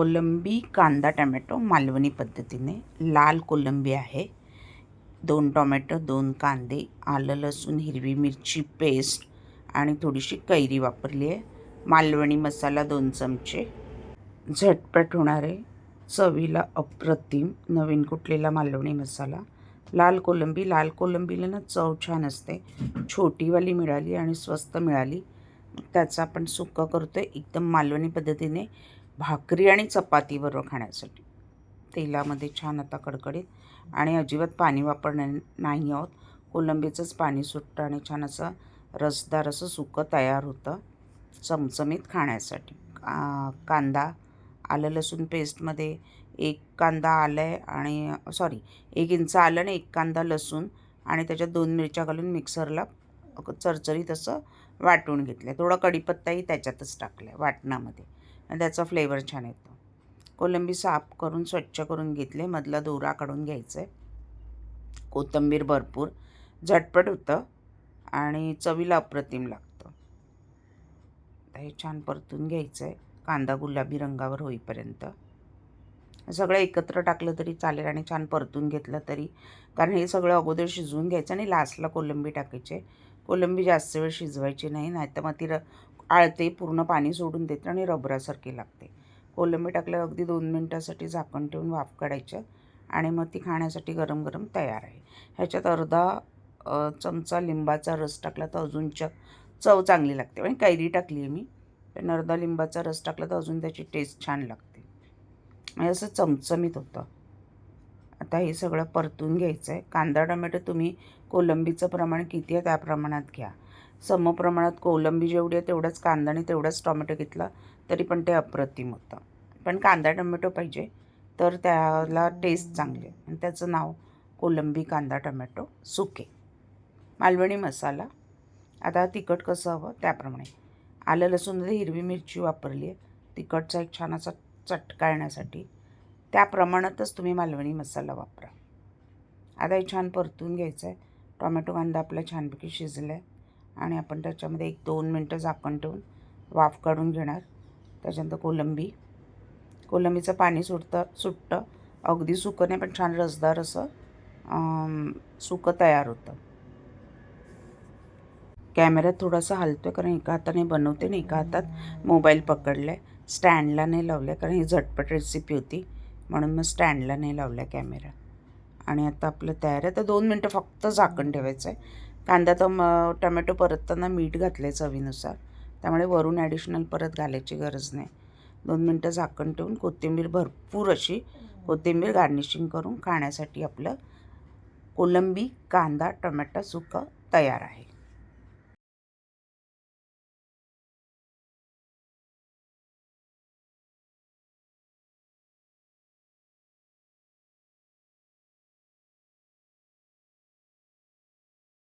कोलंबी कांदा टमॅटो मालवणी पद्धतीने. लाल कोलंबी आहे. दोन टोमॅटो दोन कांदे आलं लसूण हिरवी मिरची पेस्ट आणि थोडीशी कैरी वापरली आहे. मालवणी मसाला दोन चमचे. झटपट होणारे चवीला अप्रतिम नवीन कुटलेला मालवणी मसाला. लाल कोलंबी लाल कोलंबीला ना चव छान असते. छोटीवाली मिळाली आणि स्वस्त मिळाली. त्याचं आपण सुक्का करतो आहे एकदम मालवणी पद्धतीने भाकरी आणि चपातीबरोबर खाण्यासाठी. तेलामध्ये छान आता कडकडीत आणि अजिबात पाणी वापरणार नाही आहोत. कोलंबीचंच पाणी सुटतं आणि छान असं रसदार असं सुकं तयार होतं चमचमीत खाण्यासाठी. का कांदा आलं लसूण पेस्टमध्ये एक कांदा आलं आहे आणि सॉरी एक इंच आलं आणि एक कांदा लसूण आणि त्याच्यात दोन मिरच्या घालून मिक्सरला चरचरीत असं वाटून घेतलं आहे थोडा कढीपत्ताही त्याच्यातच टाकला आहे वाटणामध्ये. आणि त्याचा फ्लेवर छान येतो. कोलंबी साफ करून स्वच्छ करून घेतले. मधला दोरा काढून घ्यायचा आहे कोथिंबीर भरपूर. झटपट होतं. आणि चवीला अप्रतिम लागतं. आता हे छान परतून घ्यायचं आहे कांदा गुलाबी रंगावर होईपर्यंत. सगळं एकत्र टाकलं तरी चालेल आणि छान परतून घेतलं तरी. कारण हे सगळं अगोदर शिजवून घ्यायचं आणि लास्टला कोलंबी टाकायचे कोलंबी जास्त वेळ शिजवायची नाही. नाहीतर मग ती र आळते पूर्ण पाणी सोडून देते आणि रबरासारखी लागते. कोलंबी टाकल्यावर अगदी दोन मिनटासाठी झाकण ठेवून वाफ काढायचं आणि मग ती खाण्यासाठी गरम गरम तयार आहे. ह्याच्यात अर्धा चमचा लिंबाचा रस टाकला तर अजून च चव चांगली लागते. आणि कैरी टाकली आहे मी पण अर्धा लिंबाचा रस टाकला तर अजून त्याची टेस्ट छान लागते. म्हणजे असं चमचमीत होतं. आता हे सगळं परतून घ्यायचं आहे कांदा टोमॅटो तुम्ही कोलंबीचं प्रमाण किती आहे त्या प्रमाणात घ्या. समप्रमाणात कोलंबी जेवढी आहे तेवढाच कांदा आणि तेवढाच टोमॅटो घेतला तरी पण ते अप्रतिम होतं. पण कांदा टोमॅटो पाहिजे तर त्याला टेस्ट चांगली आहे. आणि त्याचं नाव कोलंबी कांदा टोमॅटो सुके. मालवणी मसाला. आता तिखट कसं हवं त्याप्रमाणे. आलं लसूणमध्ये हिरवी मिरची वापरली आहे. तिखटचा एक छान असा चटका येण्यासाठी. त्या प्रमाणातच तुम्ही मालवणी मसाला वापरा. आता हे छान परतून घ्यायचं आहे. टोमॅटो कांदा आपला छानपैकी शिजला आहे आणि आपण त्याच्यामध्ये एक दोन मिनटं झाकण ठेवून वाफ काढून घेणार. त्याच्यानंतर कोलंबी. कोलंबीचं पाणी सुटतं सुटतं. अगदी सुकं नाही पण छान रसदार असं सुकं तयार होतं. कॅमेऱ्यात थोडासा हलतो आहे कारण एका हाताने बनवते ना एका हातात मोबाईल पकडला आहे स्टँडला नाही लावलं आहे कारण ही झटपट रेसिपी होती. म्हणून मग स्टँडला नाही लावला आहे कॅमेरा. आणि आता आपलं तयार आहे. तर दोन मिनटं फक्त झाकण ठेवायचं आहे कांदा तर म टमॅटो परतताना मीठ घातलं आहे चवीनुसार. त्यामुळे वरून ॲडिशनल परत घालायची गरज नाही. दोन मिनटं झाकण ठेवून कोथिंबीर भरपूर अशी कोथिंबीर गार्निशिंग करून खाण्यासाठी आपलं कोलंबी कांदा टमॅटो सुकं तयार आहे.